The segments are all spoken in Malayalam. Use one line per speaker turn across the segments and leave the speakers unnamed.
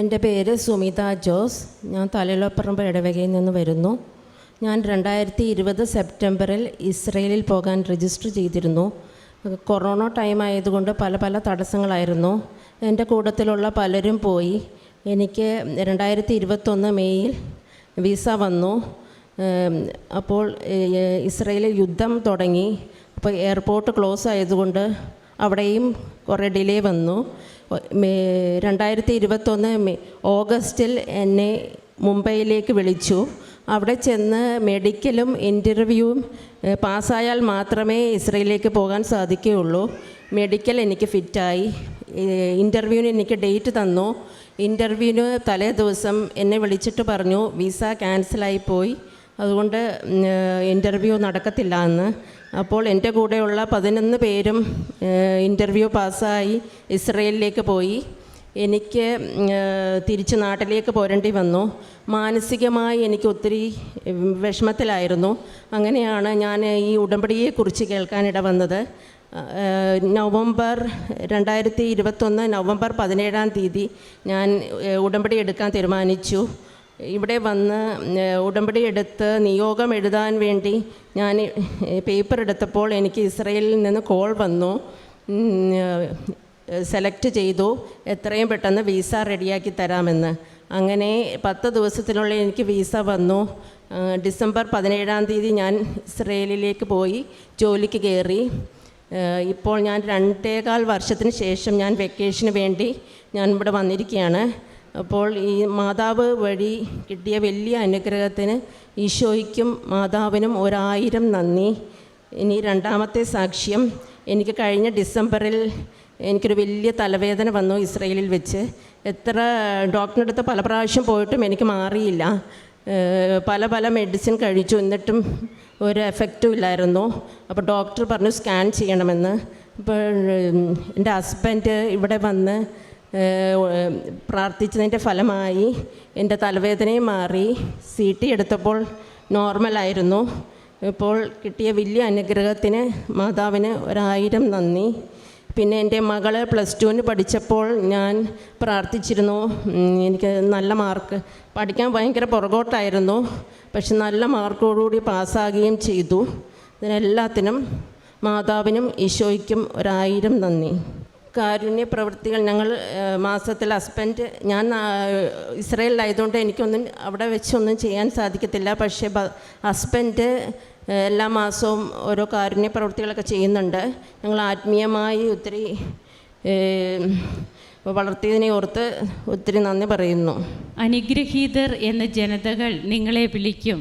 എന്റെ പേര് സുമിത ജോസ്. ഞാൻ തലയിലപ്പറമ്പ് ഇടവകയിൽ നിന്ന് വരുന്നു. ഞാൻ രണ്ടായിരത്തി ഇരുപത് സെപ്റ്റംബറിൽ ഇസ്രയേലിൽ പോകാൻ രജിസ്റ്റർ ചെയ്തിരുന്നു. കൊറോണ ടൈം ആയതുകൊണ്ട് പല പല തടസ്സങ്ങളായിരുന്നു. എന്റെ കൂട്ടത്തിലുള്ള പലരും പോയി. എനിക്ക് രണ്ടായിരത്തി ഇരുപത്തൊന്ന് മെയ്യിൽ വിസ വന്നു. അപ്പോൾ ഇസ്രയേലിൽ യുദ്ധം തുടങ്ങി. അപ്പോൾ എയർപോർട്ട് ക്ലോസ് ആയതുകൊണ്ട് അവിടെയും കുറേ ഡിലേ വന്നു. രണ്ടായിരത്തി ഇരുപത്തൊന്ന് ഓഗസ്റ്റിൽ എന്നെ മുംബൈയിലേക്ക് വിളിച്ചു. അവിടെ ചെന്ന് മെഡിക്കലും ഇന്റർവ്യൂവും പാസ്സായാൽ മാത്രമേ ഇസ്രയേലിലേക്ക് പോകാൻ സാധിക്കുകയുള്ളൂ. മെഡിക്കൽ എനിക്ക് ഫിറ്റായി. ഇന്റർവ്യൂവിന് എനിക്ക് ഡേറ്റ് തന്നു. ഇന്റർവ്യൂവിന് തലേ ദിവസം എന്നെ വിളിച്ചിട്ട് പറഞ്ഞു വിസ ക്യാൻസലായി പോയി. അതുകൊണ്ട് ഇന്റർവ്യൂ നടക്കത്തില്ല എന്ന് അപ്പോൾ എന്റെ കൂടെയുള്ള പതിനൊന്ന് പേരും ഇന്റർവ്യൂ പാസ്സായി ഇസ്രയേലിലേക്ക് പോയി. എനിക്ക് തിരിച്ച് നാട്ടിലേക്ക് പോരേണ്ടി വന്നു. മാനസികമായി എനിക്ക് ഒത്തിരി വിഷമത്തിലായിരുന്നു. അങ്ങനെയാണ് ഞാൻ ഈ ഉടമ്പടിയെക്കുറിച്ച് കേൾക്കാനിട വന്നത്. നവംബർ രണ്ടായിരത്തി ഇരുപത്തൊന്ന് നവംബർ പതിനേഴാം തീയതി ഞാൻ ഉടമ്പടി എടുക്കാൻ തീരുമാനിച്ചു. ഇവിടെ വന്ന് ഉടമ്പടി എടുത്ത് നിയോഗം എഴുതാൻ വേണ്ടി ഞാൻ പേപ്പർ എടുത്തപ്പോൾ എനിക്ക് ഇസ്രയേലിൽ നിന്ന് കോൾ വന്നു. സെലക്ട് ചെയ്തു. എത്രയും പെട്ടെന്ന് വിസ റെഡിയാക്കി തരാമെന്ന്. അങ്ങനെ പത്ത് ദിവസത്തിനുള്ളിൽ എനിക്ക് വിസ വന്നു. ഡിസംബർ പതിനേഴാം തീയതി ഞാൻ ഇസ്രയേലിലേക്ക് പോയി ജോലിക്ക് കയറി. ഇപ്പോൾ ഞാൻ രണ്ടേകാൽ വർഷത്തിന് ശേഷം ഞാൻ വെക്കേഷന് വേണ്ടി ഞാൻ ഇവിടെ വന്നിരിക്കുകയാണ്. അപ്പോൾ ഈ മാതാവ് വഴി കിട്ടിയ വലിയ അനുഗ്രഹത്തിന് ഈശോയ്ക്കും മാതാവിനും ഒരായിരം നന്ദി. ഇനി രണ്ടാമത്തെ സാക്ഷ്യം എനിക്ക് കഴിഞ്ഞ ഡിസംബറിൽ എനിക്കൊരു വലിയ തലവേദന വന്നു ഇസ്രയേലിൽ വെച്ച്. എത്ര ഡോക്ടറിന്റെ പല പ്രാവശ്യം പോയിട്ടും എനിക്ക് മാറിയില്ല. പല പല മെഡിസിൻ കഴിച്ചു. എന്നിട്ടും ഒരു എഫക്റ്റും ഇല്ലായിരുന്നു. അപ്പോൾ ഡോക്ടർ പറഞ്ഞു സ്കാൻ ചെയ്യണമെന്ന്. അപ്പോൾ എന്റെ ഹസ്ബൻഡ് ഇവിടെ വന്ന് പ്രാർത്ഥിച്ചതിന്റെ ഫലമായി എന്റെ തലവേദനയും മാറി സി ടി എടുത്തപ്പോൾ നോർമലായിരുന്നു ഇപ്പോൾ കിട്ടിയ വലിയ അനുഗ്രഹത്തിന് മാതാവിന് ഒരായിരം നന്ദി. പിന്നെ എന്റെ മകൾ പ്ലസ് ടുവിന് പഠിച്ചപ്പോൾ ഞാൻ പ്രാർത്ഥിച്ചിരുന്നു എനിക്ക് നല്ല മാർക്ക്. പഠിക്കാൻ ഭയങ്കര പുറകോട്ടായിരുന്നു പക്ഷെ നല്ല മാർക്കോടുകൂടി പാസ്സാകുകയും ചെയ്തു. ഇതിനെല്ലാത്തിനും മാതാവിനും ഈശോയ്ക്കും ഒരായിരം നന്ദി. കാരുണ്യ പ്രവൃത്തികൾ ഞങ്ങൾ മാസത്തിൽ ഹസ്ബൻഡ് ഞാൻ ഇസ്രയേലിലായതുകൊണ്ട് എനിക്കൊന്നും അവിടെ വെച്ചൊന്നും ചെയ്യാൻ സാധിക്കത്തില്ല. പക്ഷേ ഹസ്ബൻഡ് എല്ലാ മാസവും ഓരോ കാരുണ്യ പ്രവൃത്തികളൊക്കെ ചെയ്യുന്നുണ്ട്. ഞങ്ങൾ ആത്മീയമായി ഒത്തിരി വളർത്തിയതിനെ ഓർത്ത് ഒത്തിരി നന്ദി പറയുന്നു.
അനുഗ്രഹീതർ എന്ന ജനതകൾ നിങ്ങളെ വിളിക്കും.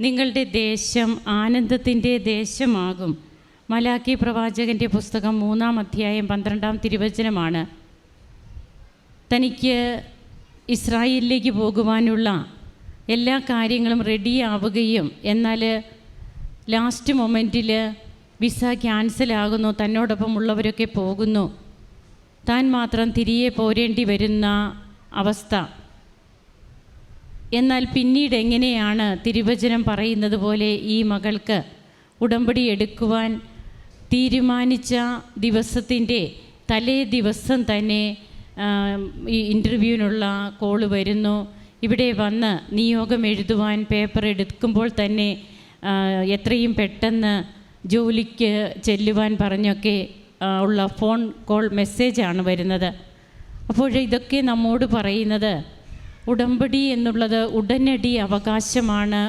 നിങ്ങളുടെ ദേശം ആനന്ദത്തിന്റെ ദേശമാകും. മലാക്കി പ്രവാചകന്റെ പുസ്തകം മൂന്നാം അധ്യായം പന്ത്രണ്ടാം തിരുവചനമാണ്. തനിക്ക് ഇസ്രായേലിലേക്ക് പോകുവാനുള്ള എല്ലാ കാര്യങ്ങളും റെഡിയാവുകയും എന്നാൽ ലാസ്റ്റ് മൊമെന്റിൽ വിസ ക്യാൻസലാകുന്നു തന്നോടൊപ്പം ഉള്ളവരൊക്കെ പോകുന്നു. താൻ മാത്രം തിരികെ പോരേണ്ടി വരുന്ന അവസ്ഥ. എന്നാൽ പിന്നീട് എങ്ങനെയാണ് തിരുവചനം പറയുന്നത് പോലെ ഈ മകൾക്ക് ഉടമ്പടി എടുക്കുവാൻ തീരുമാനിച്ച ദിവസത്തിന്റെ തലേ ദിവസം തന്നെ ഈ ഇന്റർവ്യൂവിനുള്ള കോൾ വരുന്നു. ഇവിടെ വന്ന് നിയോഗം എഴുതുവാൻ പേപ്പർ എടുക്കുമ്പോൾ തന്നെ എത്രയും പെട്ടെന്ന് ജോലിക്ക് ചെല്ലുവാൻ പറഞ്ഞൊക്കെ ഉള്ള ഫോൺ കോൾ മെസ്സേജാണ് വരുന്നത്. അപ്പോൾ ഇതൊക്കെ നമ്മോട് പറയുന്നത് ഉടമ്പടി എന്നുള്ളത് ഉടനടി അവകാശമാണ്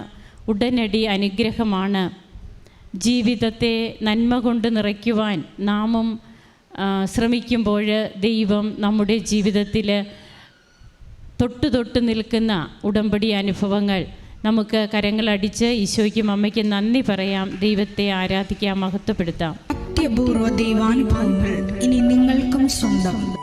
ഉടനടി അനുഗ്രഹമാണ് ജീവിതത്തെ നന്മ കൊണ്ട് നിറയ്ക്കുവാൻ നാമം ശ്രമിക്കുമ്പോൾ ദൈവം നമ്മുടെ ജീവിതത്തിൽ തൊട്ട് തൊട്ട് നിൽക്കുന്ന ഉടമ്പടി അനുഭവങ്ങൾ നമുക്ക് കരങ്ങളടിച്ച് ഈശോയ്ക്കും അമ്മയ്ക്കും നന്ദി പറയാം. ദൈവത്തെ ആരാധിക്കാം മഹത്വപ്പെടുത്താം.
അത്യപൂർവ ദൈവാനുഭവങ്ങൾ ഇനി നിങ്ങൾക്കും സ്വന്തം.